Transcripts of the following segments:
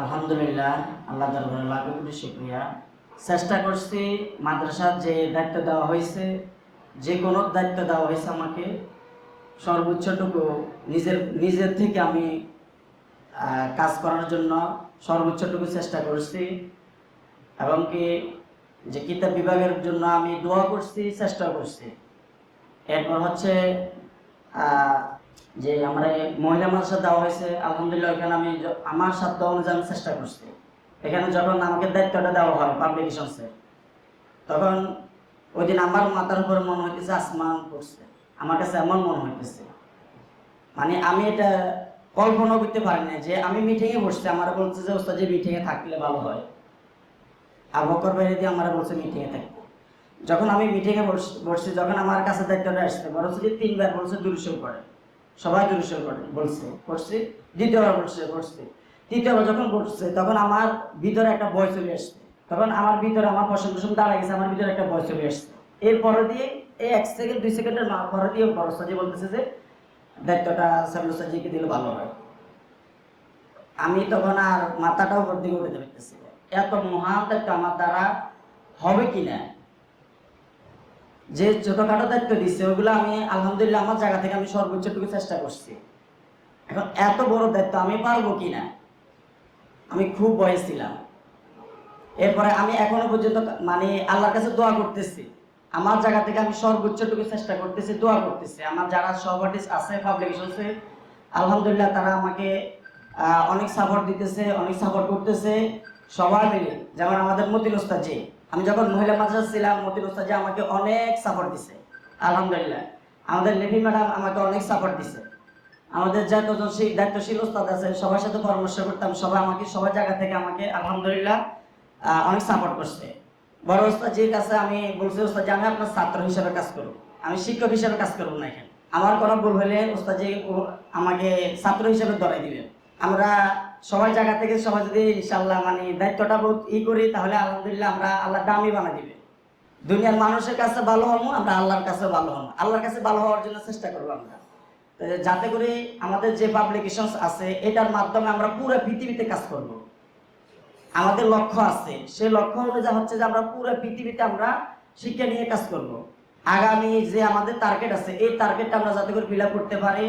আলহামদুলিল্লাহ, আল্লাহ দরবারে লাখ শুক্রিয়া। চেষ্টা করছি মাদ্রাসার যে দায়িত্ব দেওয়া হয়েছে, যে কোনো দায়িত্ব দেওয়া হয়েছে আমাকে, সর্বোচ্চটুকু নিজের নিজের থেকে আমি কাজ করার জন্য সর্বোচ্চটুকু চেষ্টা করছি। এবং কি, যে কিতাব বিভাগের জন্য আমি দোয়া করছি, চেষ্টা করছি। এরপর হচ্ছে যে আমরা মহিলা মাদ্রাসা দেওয়া হয়েছে, আলহামদুলিল্লাহ এখানে আমি আমার সাধ্য অনুযায়ী চেষ্টা করছি। এখানে যখন আমাকে দায়িত্বটা দেওয়া হয় পাবলিকেশনসে তখন ওই দিন আমার মাথার উপরে মনে হইতেছে আসমান পড়ছে। আমার কাছে এমন মনে হইতেছে। মানে আমি এটা কল্পনা করতে পারি না যে আমি মিটিংয়ে বসছি, আমার বলছে যে, ওস্তাদ, যে মিটিংয়ে থাকলে ভালো হয়। আবকর বাইরে দিয়ে আমার বলছে মিটিংয়ে থাকব। যখন আমি মিটিংয়ে বসছি, যখন আমার কাছে দায়িত্বটা আসছে বড় যে তিনবার বলছে দুরুশো করে সবাই দুরুশো করে বলছে পড়ছি দ্বিতীয়বার বলছে পড়ছি তৃতীয়বার যখন পড়ছে তখন আমার ভিতরে একটা বয় চলে আসছে। তখন আমার ভিতরে আমার পশম টসম দাঁড়া গেছে, আমার ভিতরে একটা বয় চলে আসছে। এরপরে দিয়ে এই এক সেকেন্ড দুই সেকেন্ডের পরে দিয়ে বড় বলতেছে যে, দায়িত্বটা সাজিকে দিলে ভালো হয়। আমি তখন আর মাথাটাও উপর দিকে উঠে দেখতেছি এত মহান দায়িত্ব আমার দ্বারা হবে কি না? যে ছোটখাটো দায়িত্ব দিচ্ছে ওগুলো আমি আলহামদুলিল্লাহ আমার জায়গা থেকে আমি সর্বোচ্চটুকু চেষ্টা করছি। এখন এত বড় দায়িত্ব আমি পারব কি না আমি খুব বয়স ছিলাম। এরপরে আমি এখনও পর্যন্ত মানে আল্লাহর কাছে দোয়া করতেছি। আমার জায়গা থেকে আমি সর্বোচ্চটুকু চেষ্টা করতেছি, দোয়া করতেছি। আমার যারা সহপাঠী আছে পাবলিকেশনসে আলহামদুলিল্লাহ তারা আমাকে অনেক সাপোর্ট দিতেছে, অনেক সাপোর্ট করতেছে, সবাই মিলে। যেমন আমাদের মতিন ওস্তাদজি আমি যখন মহিলা মাদ্রাসা ছিলাম, মতিন ওস্তাদজি আমাকে অনেক সাপোর্ট দিছে। আলহামদুলিল্লাহ। আমাদের লেভি ম্যাডাম আমাকে অনেক সাপোর্ট দিছে। আমাদের সেই দায়িত্বশীল ওস্তাদ আছে সবার সাথে পরামর্শ করতাম, সবাই আমাকে, সবার জায়গা থেকে আমাকে আলহামদুলিল্লাহ অনেক সাপোর্ট করছে। বড় ওস্তাদজির কাছে আমি বলছি, ওস্তাদ যে আমি আপনার ছাত্র হিসেবে কাজ করব। আমি শিক্ষক হিসেবে কাজ করব না এখানে। আমার কোনো ভুল হলে ওস্তাদজি আমাকে ছাত্র হিসেবে ধরাই দিবেন আমরা সবার জায়গা থেকে সবাই যদি ইনশাল্লাহ মানে দায়িত্বটা বহুত ই করি, তাহলে আলহামদুলিল্লাহ আমরা আল্লাহ দামি বানা দিবে। দুনিয়ার মানুষের কাছে ভালো হব আমরা আল্লাহর কাছে ভালো হব আল্লাহর কাছে ভালো হওয়ার জন্য চেষ্টা করব আমরা। যাতে করে আমাদের যে পাবলিকেশন আছে, এটার মাধ্যমে আমরা পুরো পৃথিবীতে কাজ করব। আমাদের লক্ষ্য আছে। সেই লক্ষ্য অনুযায়ী হচ্ছে যে আমরা পুরো পৃথিবীতে আমরা শিক্ষা নিয়ে কাজ করব। আগামী যে আমাদের টার্গেট আছে, এই টার্গেটটা আমরা যাতে করে ফিল করতে পারি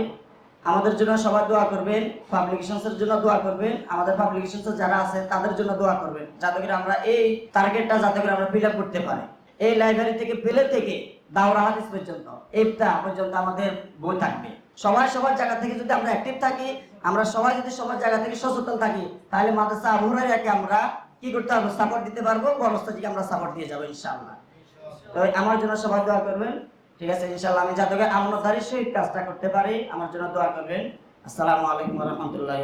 আমাদের জন্য সবাই দোয়া করবেন পাবলিকেশনসের জন্য দোয়া করবেন, আমাদের পাবলিকেশনস যারা আছে তাদের জন্য দোয়া করবেন, যাতে করে আমরা এই টার্গেটটা যাতে করে আমরা ফিল করতে পারি। এই লাইব্রেরি থেকে পেলে থেকে দাওরা হাদিস পর্যন্ত ইফতা পর্যন্ত আমাদের বই থাকবে। সবাই সবার জায়গা থেকে যদি আমরা অ্যাক্টিভ থাকি, আমরা সবাই যদি সবার জায়গা থেকে সচেতন থাকি, তাহলে মাদ্রাসা আবহাওয়াকে আমরা কি করতে পারব? সাপোর্ট দিতে পারব বনস্তাজিকে আমরা সাপোর্ট দিয়ে যাব, ইনশাআল্লাহ। তো আমার জন্য সবাই দোয়া করবেন। ঠিক আছে ইনশাল্লাহ আমি যাতে করে আমনতারির সহিত কাজটা করতে পারি। আমার জন্য দোয়া করবেন। আসসালামু আলাইকুম রহমতুল্লাহ